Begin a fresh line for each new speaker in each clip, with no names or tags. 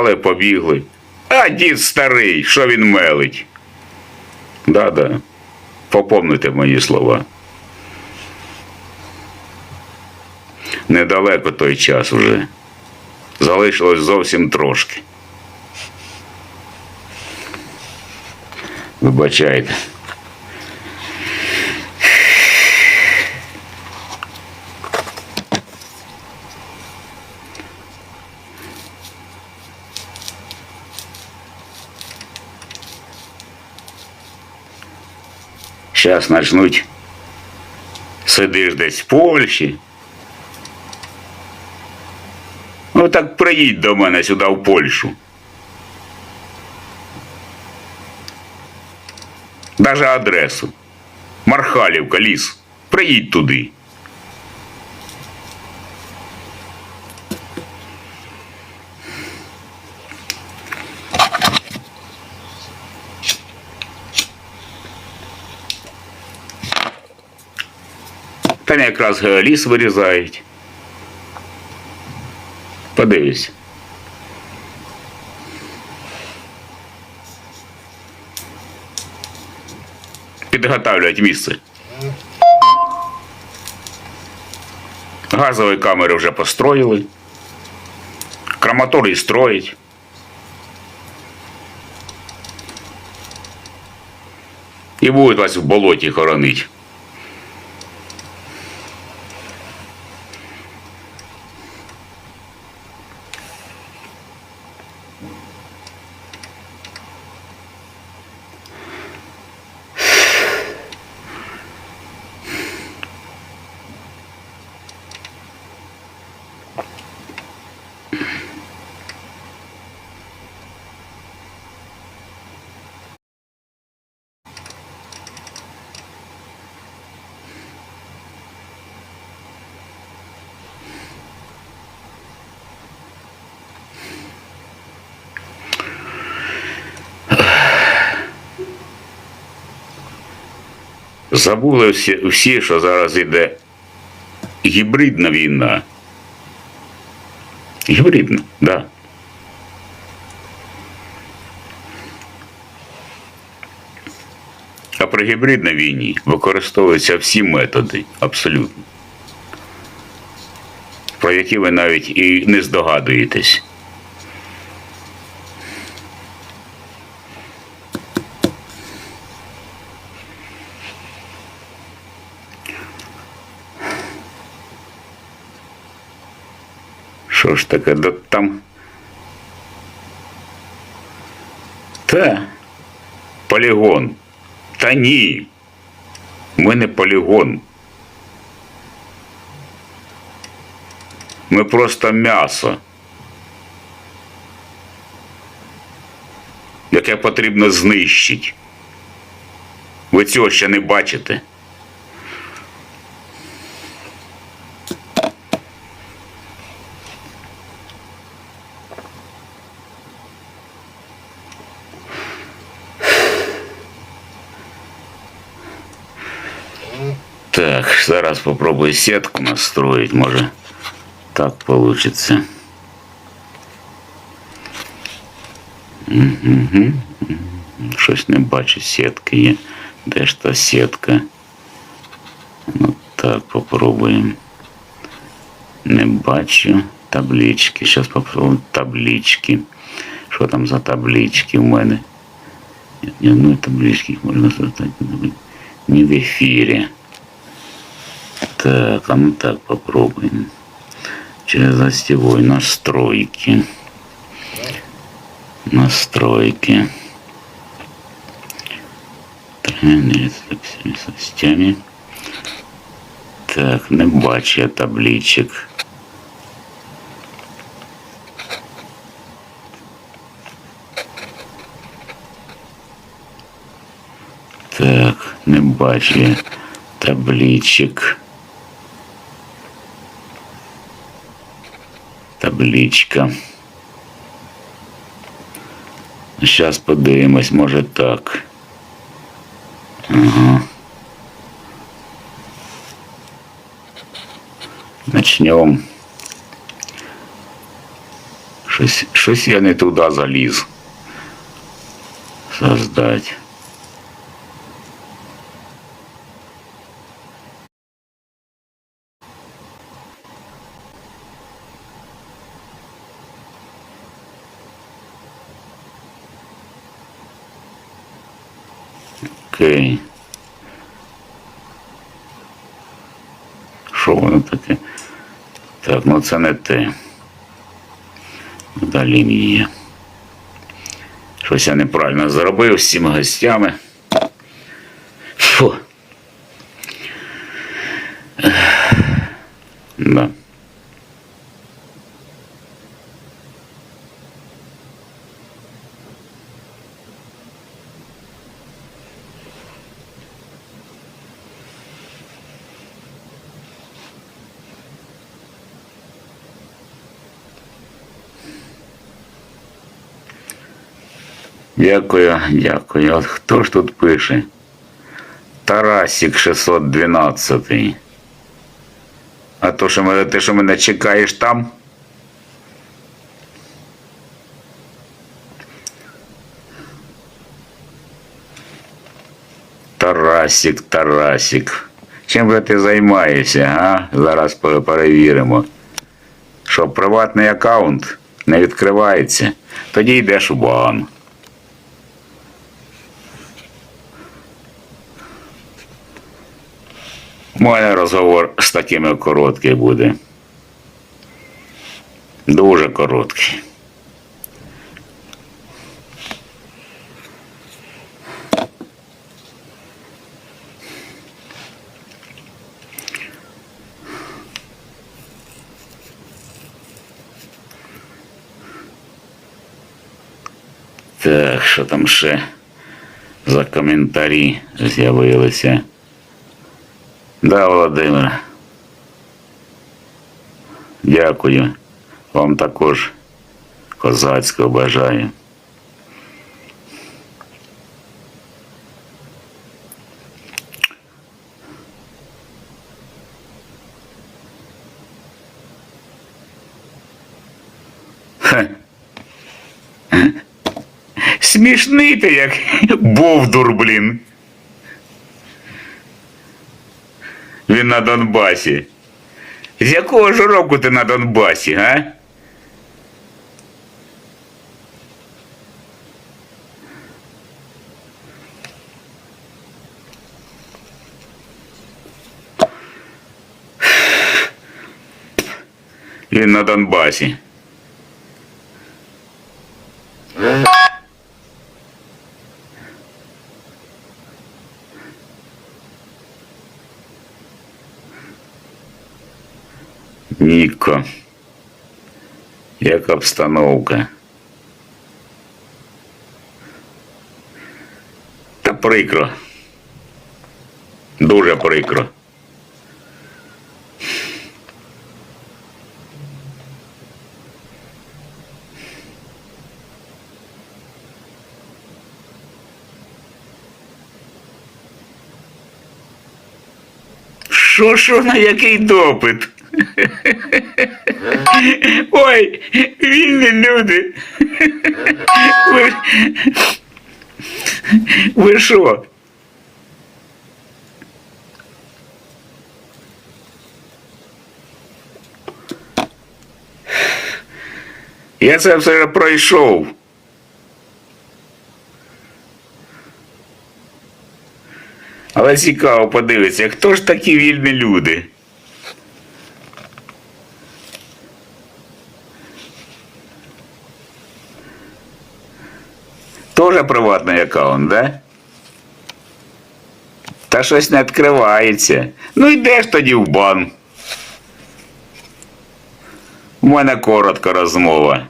Але побігли. А дід старий, що він мелить? Да-да. Попомните мої слова. Недалеко той час уже. Залишилось зовсім трошки. Вибачайте. Щас начнуть. Сидиш десь в Польщі. Ну так приїдь до мене сюди в Польщу. Даже адресу. Мархалівка, ліс. Приїдь туди. якраз е, ліс вирізають. Подивись. Підготавлюють місце. Газові камери вже построїли. Краматорій строїть. І будуть вас в болоті хоронить. Thank you. Забули всі, що зараз йде гібридна війна. Гібридна, так. Да. А при гібридній війні використовуються всі методи, абсолютно, про які ви навіть і не здогадуєтесь. Ж таке, да там. Та. Полігон. Та ні. Ми не полігон. Ми просто м'ясо. Яке потрібно знищити. Ви цього ще не бачите. Так, зараз попробую сетку настроить, може так получится. Угу. Щось не бачу, сітки є. Де ж та сітка? Ну так, попробуємо. Не бачу таблички. Зараз попробуємо таблички. Що там за таблички в мене? Ні одної таблички їх можна создати. Не в ефірі. Так, а ну так попробуем. Через гостевой настройки. Настройки. Тренер с гостями. Так, не бачу я табличок. Так, не бачу я табличок. Табличка. Зараз подивимось, може так. Ага. Начнем. Щось, щось я не туди заліз. Создать. Окей. Що воно таке? Так, ну це не те. Далі є. Щось я неправильно зробив з цими гостями. Фу. Да. Дякую, дякую. От хто ж тут пише? Тарасік 612. А то, що мене, ти що мене чекаєш там? Тарасік, Тарасік. Чим же ти займаєшся, а? Зараз перевіримо. Що приватний аккаунт не відкривається, тоді йдеш у бан. Мене розговор з такими короткий буде. Дуже короткий. Так, що там ще за коментарі з'явилися? Да, Володимир. Дякую. Вам також козацького бажаю. Смішний ти як бовдур, блін. Він на Донбасі. З якого ж року ти на Донбасі, га? Він на Донбасі. Ніко. Як обстановка? Та прикро. Дуже прикро. Що, що на який допит? Ой, вільні люди. Ви, ви що? Я це все пройшов. Але цікаво подивитися, хто ж такі вільні люди? Тоже приватний аккаунт, да? Та щось не відкривається. Ну йдеш тоді в бан. У мене коротка розмова.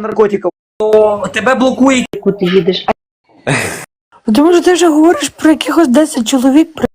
Наркотиків. То тебе блокує.
Куди їдеш.
Тому що ти вже говориш про якихось 10 чоловік. про-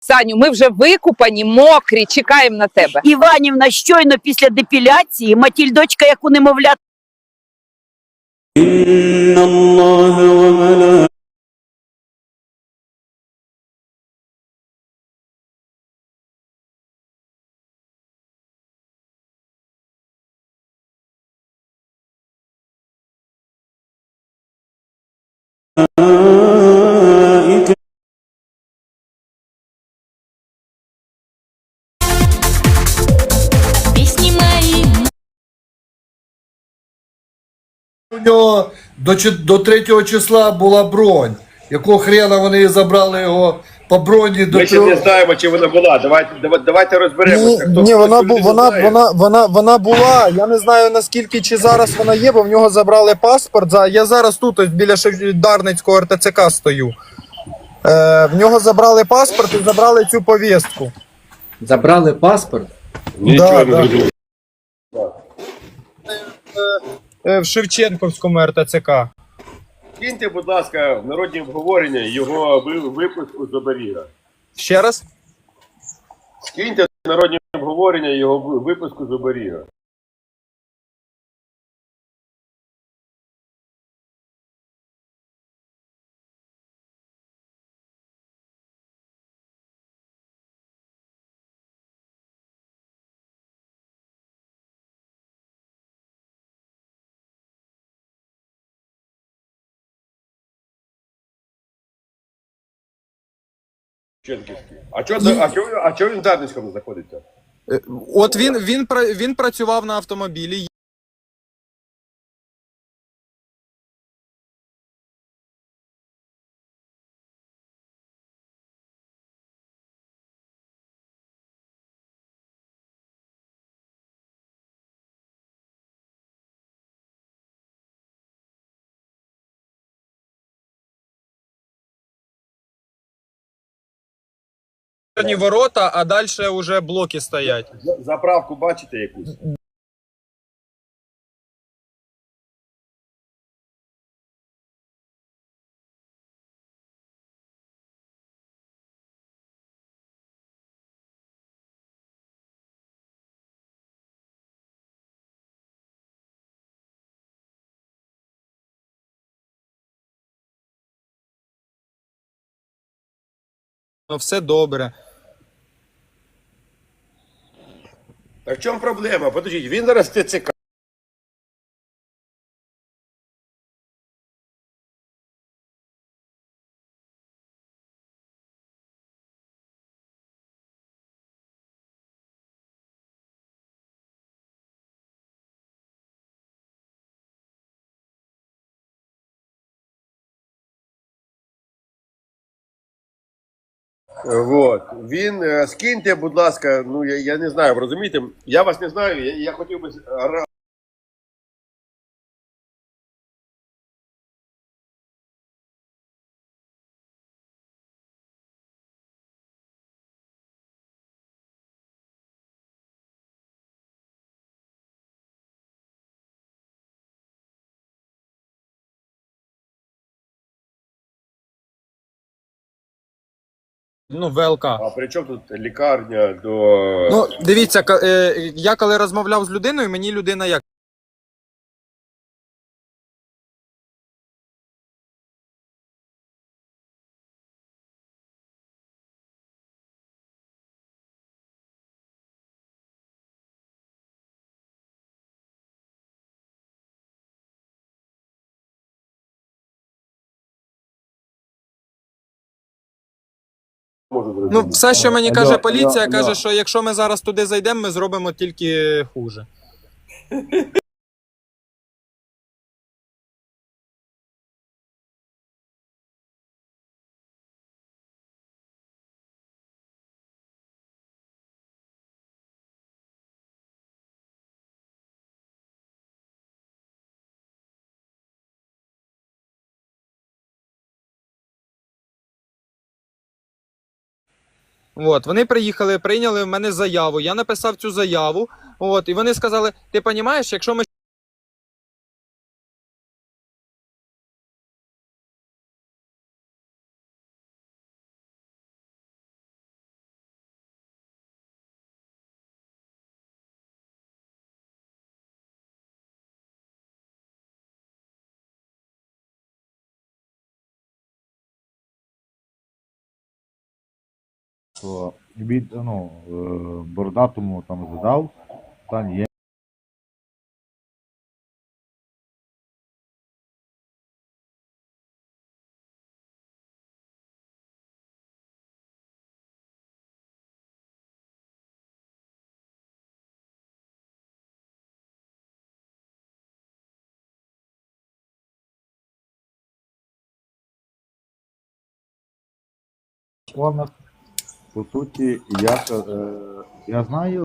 Саню, ми вже викупані, мокрі, чекаємо на тебе.
Іванівна щойно після депіляції, Матільдочка, як у немовлят,
Пісні мої
У нього до, чи- до 3 числа була бронь. Якого хрена вони забрали його по броні до
Ми ще не знаємо, чи вона була. Давайте, давайте, давайте
Ні,
розберемося.
ні, вона
хтось
бу,
не
вона,
знає.
вона, вона, вона була. Я не знаю наскільки чи зараз вона є, бо в нього забрали паспорт. За я зараз тут ось біля Шев- Дарницького РТЦК стою. Е, в нього забрали паспорт і забрали цю повістку.
Забрали паспорт.
Нічого
Да,
не
да.
зрозуміло.
Е, в Шевченківському РТЦК.
Киньте, будь ласка, в народні обговорення його випуску з оберіга.
Ще раз?
Скиньте народні обговорення його випуску з оберіга. А чого а чого, а чого він в Дарницькому знаходиться?
Е, От він, він, пра- він працював на автомобілі. Ворота, а далі вже блоки стоять.
Заправку бачите якусь?
Все добре.
Так в чому проблема? Подождіть, він зараз ТЦК. Вот. Він е, скиньте, будь ласка, ну я, я не знаю, розумієте? Я вас не знаю, я, я хотів би
Ну, ВЛК.
А при чому тут лікарня до.
Ну, дивіться, ка- е, я коли розмовляв з людиною, мені людина як Ну, все, що мені
Алло,
каже поліція, каже, що якщо ми зараз туди зайдемо, ми зробимо тільки хуже. От, вони приїхали, прийняли в мене заяву. Я написав цю заяву. От, і вони сказали: ти розумієш, якщо ми
що від ну, е, бородатому там задав, та ні, Вона, по суті, я, е, я знаю,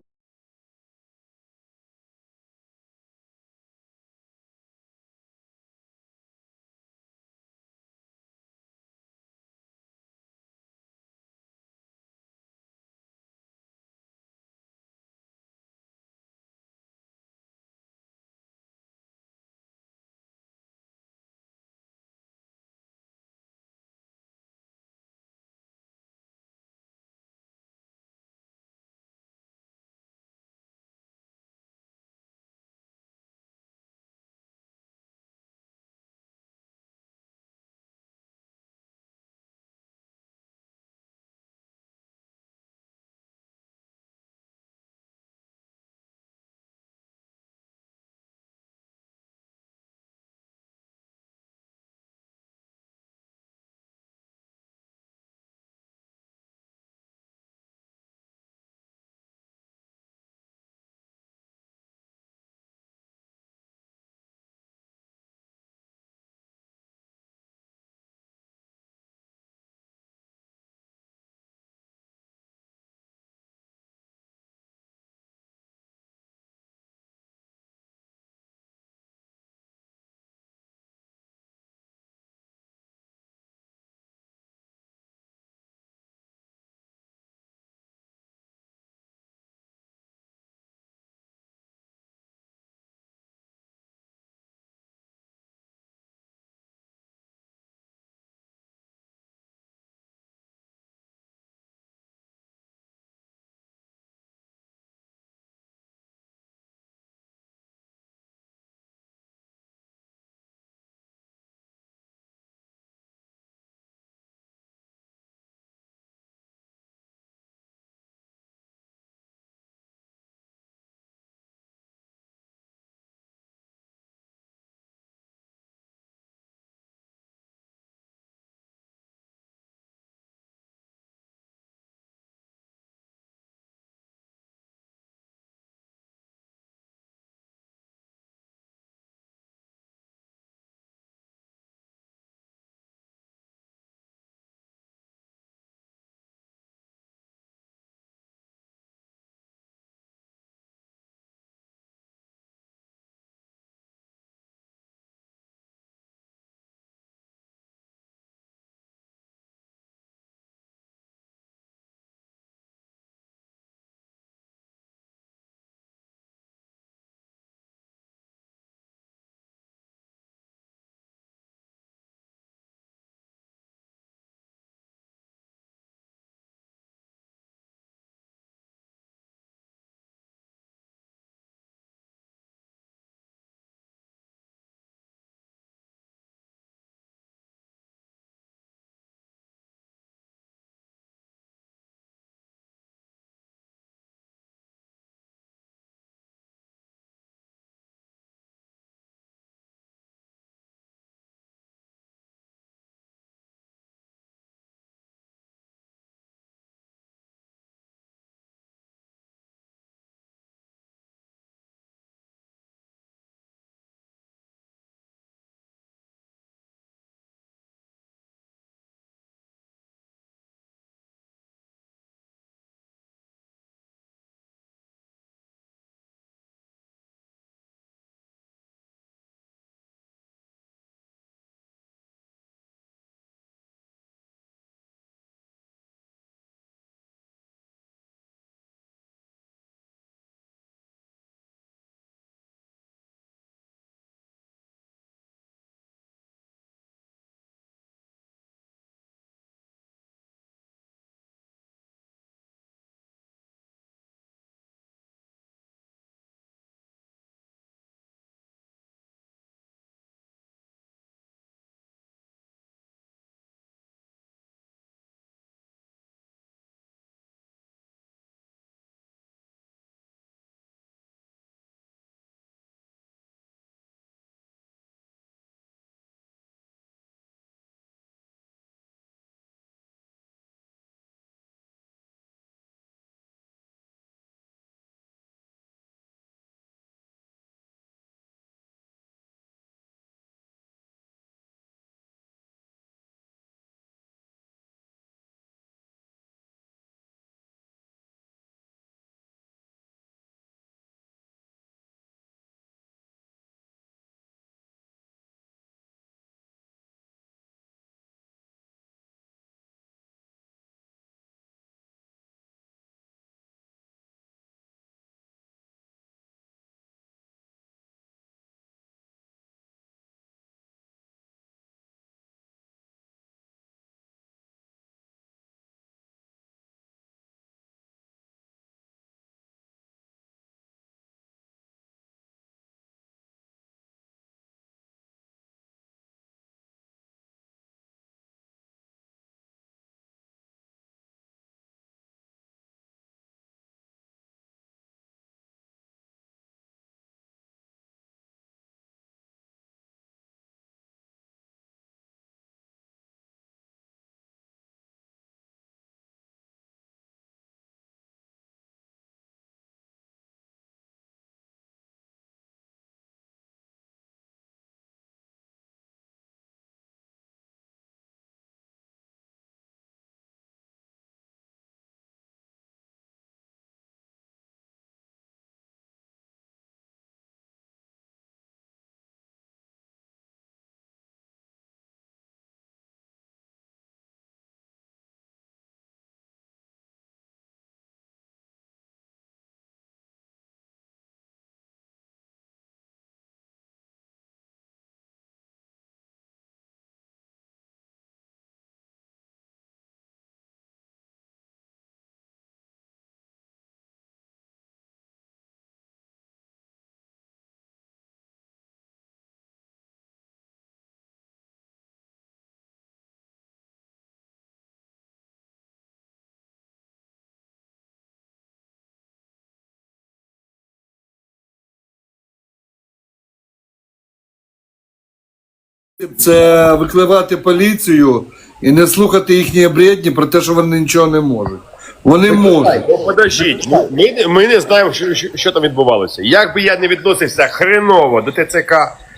Це викливати поліцію і не слухати їхні бредні про те, що вони нічого не можуть. Вони можуть.
Ну, подождіть, ми, ми, не- знаємо, що, що, що там відбувалося. Як би я не відносився хреново до ТЦК,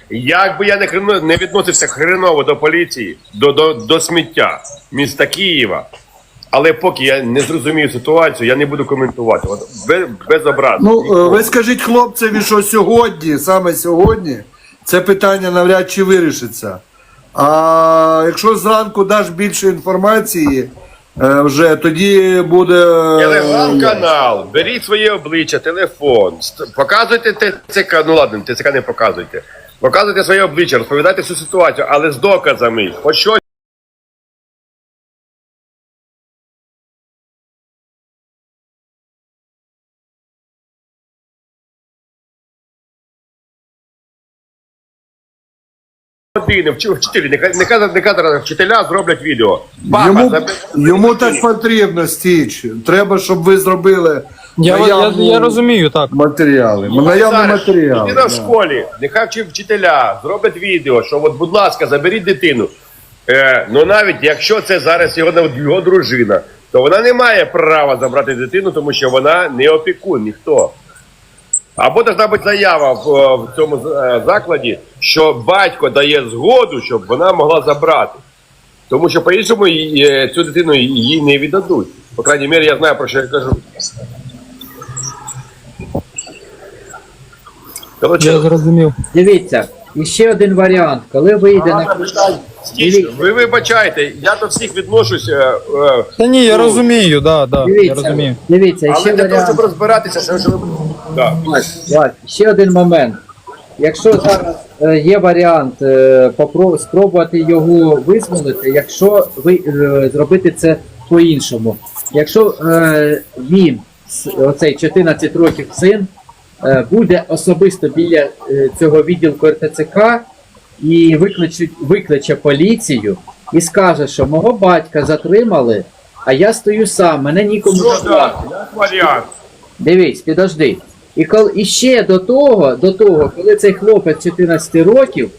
як би я не, хрено, не відносився хреново до поліції, до, до, до сміття міста Києва. Але поки я не зрозумію ситуацію, я не буду коментувати. От без, без образи.
Ну, е, ви скажіть хлопцеві, що сьогодні, саме сьогодні, це питання навряд чи вирішиться. А якщо зранку даш більше інформації, е, вже тоді буде. е,
Телеграм-канал, беріть своє обличчя, телефон, показуйте ТЦК, ну ладно, ТЦК не показуйте. Показуйте своє обличчя, розповідайте всю ситуацію, але з доказами. Хоч щось години, вч- вчителі, нехай нехай нехай вчителя зроблять відео. Папа,
Йому,
заб-
йому так потрібно стіч. Треба, щоб ви зробили
Я, я,
наявну
я розумію, так.
матеріали. Наявні
Зараз
матеріали.
Дитина в школі, нехай вчи вчителя, зроблять відео, що от, будь ласка, заберіть дитину. Е, ну навіть якщо це зараз його, його дружина, то вона не має права забрати дитину, тому що вона не опікун, ніхто. Або должна бути заява в, в цьому е, закладі, що батько дає згоду, щоб вона могла забрати. Тому що по-іншому е, цю дитину їй не віддадуть. По крайній мірі, я знаю, про що я кажу. Коротше,
зрозумів.
Дивіться, і ще один варіант, коли вийде на
Стіч, ви вибачайте, я до всіх відношусь, е, е,
Та ні, я
Ну,
розумію, да, да, я
дивіться,
розумію.
дивіться, і
але
ще
для того, щоб розбиратися, що ви... Да.
Вась, ще один момент. Якщо зараз е, є варіант е, попро- спробувати його висмолити, якщо ви е, зробити це по-іншому. Якщо е, він, с- оцей 14 років син, е, буде особисто біля е, цього відділку РТЦК і викличуть, викличе поліцію і скаже, що мого батька затримали, а я стою сам, мене нікому
Що,
забрати.
да, як варіант.
Дивись, підожди. І коли і ще до того, до того, коли цей хлопець 14 років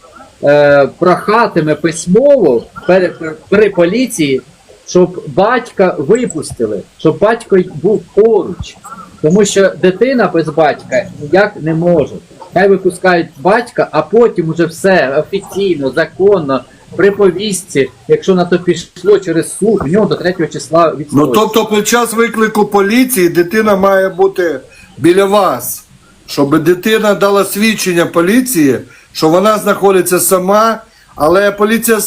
е, прохатиме письмово при, при поліції, щоб батька випустили, щоб батько був поруч. Тому що дитина без батька ніяк не може. Хай випускають батька, а потім уже все офіційно, законно, при повістці, якщо на то пішло через суд, в нього до 3 числа
Ну тобто під час виклику поліції дитина має бути біля вас, щоб дитина дала свідчення поліції, що вона знаходиться сама, але поліція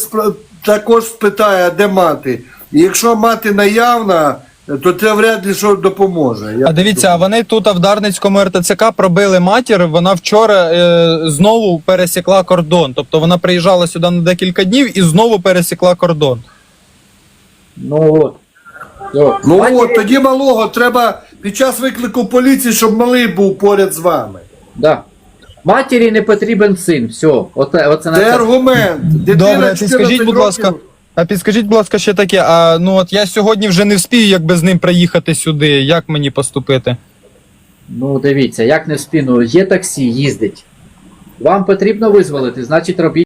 також спитає, де мати. І якщо мати наявна, то це вряд ли що допоможе. Я
А дивіться, а вони тут а в Дарницькому РТЦК пробили матір. Вона вчора е, знову пересікла кордон. Тобто вона приїжджала сюди на декілька днів і знову пересікла кордон.
Ну от.
Ну от тоді малого треба під час виклику поліції, щоб малий був поряд з вами.
Да. Матері не потрібен син. Все. Оце, оце на
Це
це.
аргумент. Дитина
Добре,
14
підскажіть, будь ласка.
років-
А підскажіть, будь ласка, ще таке. А ну от я сьогодні вже не вспію, якби з ним приїхати сюди. Як мені поступити?
Ну дивіться, як не в спину, є таксі, їздить. Вам потрібно визволити, значить робіть.